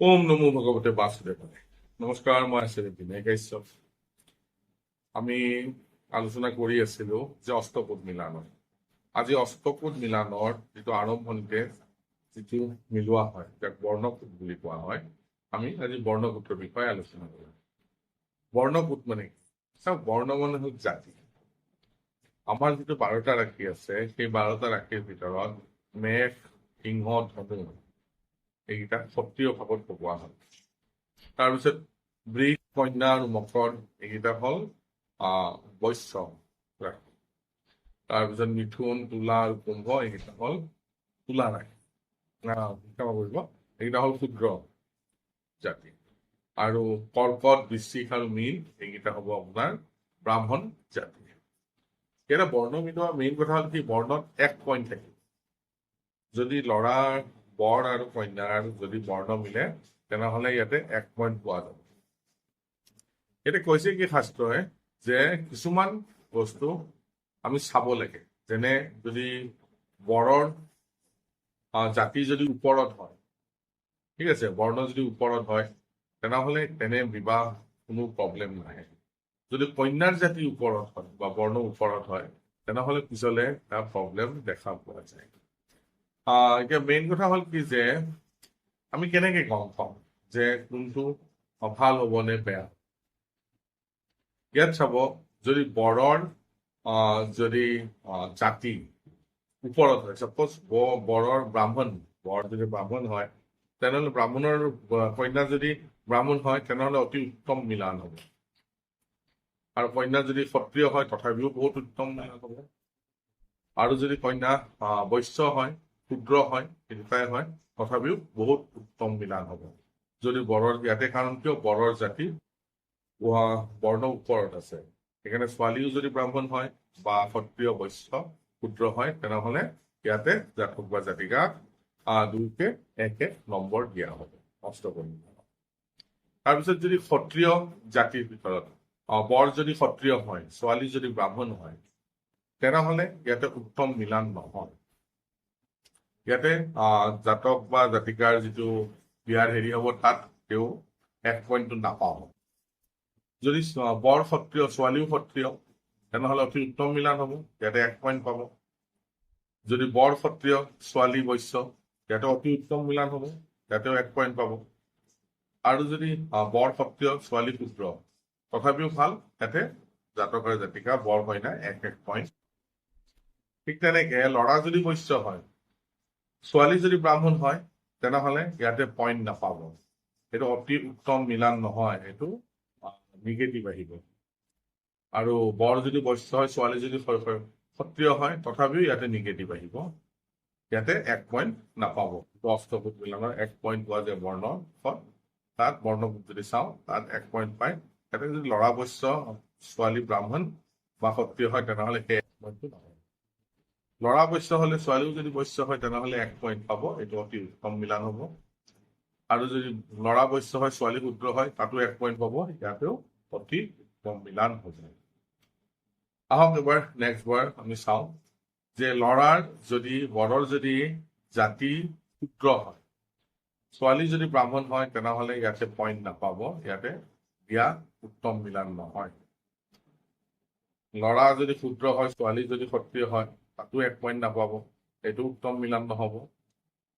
নমো ভগৱতে বাসুদেৱায় নমস্কাৰ মই আছিলো বিনয় কাশ্যপ আমি আলোচনা কৰি আছিলো যে অষ্টপদ মিলানৰ আজি অষ্টপদ মিলানৰ যিটো আৰম্ভণিতে যিটো মিলোৱা হয়, যাক বৰ্ণকোট বুলি কোৱা হয়, আমি আজি বৰ্ণকোটৰ বিষয়ে আলোচনা কৰিম। বৰ্ণকোট মানে চাওক বৰ্ণ মানে হ'ল জাতি। আমাৰ যিটো বাৰটা ৰাশি আছে, সেই বাৰটা ৰাশিৰ ভিতৰত মেষ, সিংহ ধনু এইকেইটা সক্ৰিয় ভাৱত পকোৱা হয় তাৰপিছত বৃষ কন্যা আৰু মকৰ এইকেইটা হ'ল বৈশ্য ৰাশি তাৰপিছত মিথুন তুলা আৰু কুম্ভ এইকেইটা হ'ল তুলা ৰাশি। ক্ষমা কৰিব এইকেইটা হ'ল ক্ষুদ্ৰ জাতি। আৰু কৰ্কট বৃশ্চিক আৰু মীন এইকেইটা হ'ব আপোনাৰ ব্ৰাহ্মণ জাতি। এতিয়া বৰ্ণ মিলোৱা মেইন কথা হ'ল কি বৰ্ণত এক পইণ্ট থাকে। যদি ল'ৰাৰ বৰ আৰু কন্যাৰ যদি বৰ্ণ মিলে, তেনেহলে ইয়াতে এক পইণ্ট পোৱা যাব। এতিয়া কৈছে কি শাস্ত্ৰই যে কিছুমান বস্তু আমি চাব লাগে। যেনে যদি বৰৰ জাতি যদি ওপৰত হয়, ঠিক আছে, বৰ্ণ যদি ওপৰত হয়, তেনেহলে তেনে বিবাহ কোনো প্ৰব্লেম নাহে। যদি কন্যাৰ জাতি ওপৰত হয় বা বৰ্ণ ওপৰত হয়, তেনেহলে পিছলে তাৰ প্ৰব্লেম দেখা পোৱা যায়। এতিয়া মেইন কথা হ'ল কি যে আমি কেনেকে গম পাম যে কোনটো ভালো হ'ব নে বেয়া? ইয়াত চাব যদি আহ, যদি জাতি ওপৰত হয় চাপ'জ বৰৰ ব্ৰাহ্মণ বৰ যদি ব্ৰাহ্মণ হয় তেনেহলে ব্ৰাহ্মণৰ কন্যা যদি ব্ৰাহ্মণ হয় তেনেহলে অতি উত্তম মিলান হ'ব। আৰু কন্যা যদি ক্ষত্ৰিয় হয় তথাপিও বহুত উত্তম মিলান হ'ব। আৰু যদি কন্যা বৈশ্য হয় ক্ষুদ্ৰ হয় তেনেকুৱাই হয়, তথাপিও বহুত উত্তম মিলান হ'ব। যদি বৰৰ ইয়াতে কাৰণ কিয় বৰৰ জাতি বৰ্ণ ওপৰত আছে। সেইকাৰণে ছোৱালীও যদি ব্ৰাহ্মণ হয় বা ক্ষত্ৰিয় বৈশ্য ক্ষুদ্ৰ হয়, তেনেহলে ইয়াতে জাতক বা জাতিকা দুয়োকে এক এক নম্বৰ দিয়া হ'ব। অষ্টপদী তাৰপিছত যদি ক্ষত্ৰিয় জাতিৰ ভিতৰত বৰ যদি ক্ষত্ৰিয় হয়, ছোৱালী যদি ব্ৰাহ্মণ হয়, তেনেহলে ইয়াতে উত্তম মিলান নহয়। ইয়াতে জাতক বা জাতিকাৰ যিটো বিয়াৰ হেৰি হ'ব, তাত তেওঁ এক পইণ্টটো নাপাব। যদি বৰ সত্ৰিয় ছোৱালীও সত্ৰিয় তেনেহলে অতি উত্তম মিলান হ'ব, ইয়াতে এক পইণ্ট পাব। যদি বৰ সত্ৰিয় ছোৱালী বৈশ্য, ইয়াতে অতি উত্তম মিলান হ'ব, ইয়াতেও এক পইণ্ট পাব। আৰু যদি বৰ সত্ৰিয় ছোৱালী ক্ষুদ্ৰ তথাপিও ভালো, ইয়াতে জাতক আৰু জাতিকা বৰ কইনা এক এক পইণ্ট ঠিক তেনেকে, ল'ৰা যদি বৈশ্য হয় ছোৱালী যদি ব্ৰাহ্মণ হয় তেনেহলে ইয়াতে পইণ্ট নাপাব। সেইটো অতি উত্তম মিলান নহয় সেইটো নিগেটিভ আহিব। আৰু বৰ যদি বৈশ্য হয় ছোৱালী যদি স- স- ক্ষত্ৰিয় হয় তথাপিও ইয়াতে নিগেটিভ আহিব। ইয়াতে এক পইণ্ট নাপাব। অষ্টভূত মিলনৰ এক পইণ্ট পোৱা যায় বৰ্ণৰ ফল। তাত বৰ্ণভূত যদি চাওঁ তাত এক পইণ্ট পায়। ইয়াতে যদি ল'ৰা বৈশ্য ছোৱালী ব্ৰাহ্মণ বা ক্ষত্ৰিয় হয় তেনেহলে সেই এক পইণ্টটো নহয় ল'ৰা বৈশ্য হলে ছোৱালীও যদি বৈশ্য হয় তেনেহলে এক পইণ্ট পাব। এইটো অতি উত্তম মিলান হ'ব। আৰু যদি ল'ৰা বৈশ্য হয় ছোৱালী ক্ষুদ্ৰ হয় তাতো এক পইণ্ট পাব। ইয়াতেও অতি উত্তম মিলান হ'ব। আহক এবাৰ নেক্সট বাৰ আমি চাওঁ যে ল'ৰাৰ যদি বৰৰ যদি জাতি ক্ষুদ্ৰ হয় ছোৱালী যদি ব্ৰাহ্মণ হয় তেনেহলে ইয়াতে পইণ্ট নাপাব। ইয়াতে বিয়া উত্তম মিলান নহয়। ল'ৰা যদি ক্ষুদ্ৰ হয় ছোৱালী যদি সক্ৰিয় হয় তাতো এক পইণ্ট নাপাব। এইটো উত্তম মিলান নহব।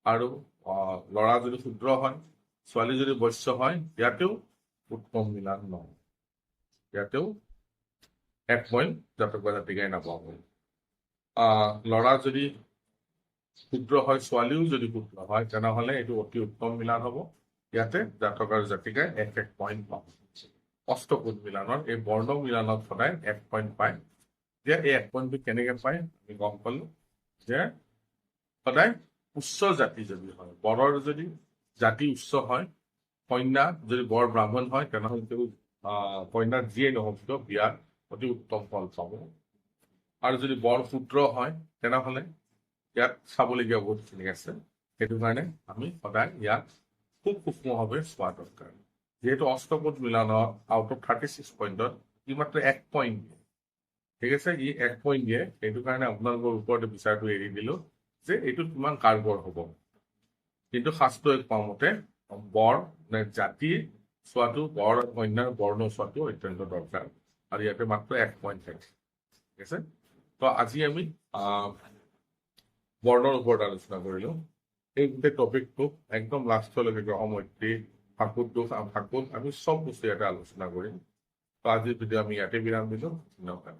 আৰু ল'ৰা যদি ক্ষুদ্ৰ হয়, ছোৱালী যদি বৈশ্য হয়, ইয়াতেও উত্তম মিলান নহয় ইয়াতেও এক পইণ্ট জাতক জাতিকাই নাপাব। ল'ৰা যদি ক্ষুদ্ৰ হয়, ছোৱালীও যদি ক্ষুদ্ৰ হয়, তেনেহলে এইটো অতি উত্তম মিলান হ'ব। ইয়াতে জাতক আৰু জাতিকাই এক এক পইণ্ট পাব। অষ্টকোট মিলানৰ, এই বৰ্ণ মিলানত সদায় এক পইণ্ট পায়। এতিয়া এই এক পইণ্টটো কেনেকে পায়, আমি গম পালো যে সদায় উচ্চ জাতি যদি হয় বৰৰ যদি জাতি উচ্চ হয়, কন্যা যদি বৰ ব্ৰাহ্মণ হয়, তেনেহলে তেওঁ কন্যাৰ যিয়ে নহওক কিয় বিয়াত অতি উত্তম ফল পাব। আৰু যদি বৰ ক্ষুদ্ৰ হয়, তেনেহলে ইয়াত চাবলগীয়া বহুতখিনি আছে। সেইটো কাৰণে আমি সদায় ইয়াত খুব সূক্ষ্মভাৱে চোৱা দৰকাৰ। যিহেতু অষ্টপদ মিলনত আউট অফ থাৰ্টি ছিক্স পইণ্টত ই মাত্ৰ এক পইণ্ট ঠিক আছে? ই এক পইণ্ট দিয়ে সেইটো কাৰণে আপোনালোকৰ ওপৰতে বিচাৰটো এৰি দিলো যে এইটো কিমান কাৰ্গৰ হ'ব। কিন্তু শাস্ত্ৰই কোৱা মতে, বৰ নে জাতি চোৱাটো, বৰ কন্যাৰ বৰ্ণ চোৱাটো অত্যন্ত দৰকাৰ। আৰু ইয়াতে মাত্ৰ এক পইণ্ট থাকে। ঠিক আছে? তো আজি আমি বৰ্ণৰ ওপৰত আলোচনা কৰিলো। এই গোটেই টপিকটো একদম লাষ্টলৈকে গ্ৰহমৈত্ৰী ফাকুত দোষ ফাকুত আমি চব বস্তু ইয়াতে আলোচনা কৰিম। তো আজিৰ ভিডিঅ' আমি ইয়াতে বিৰাম দিলো, ধন্যবাদ।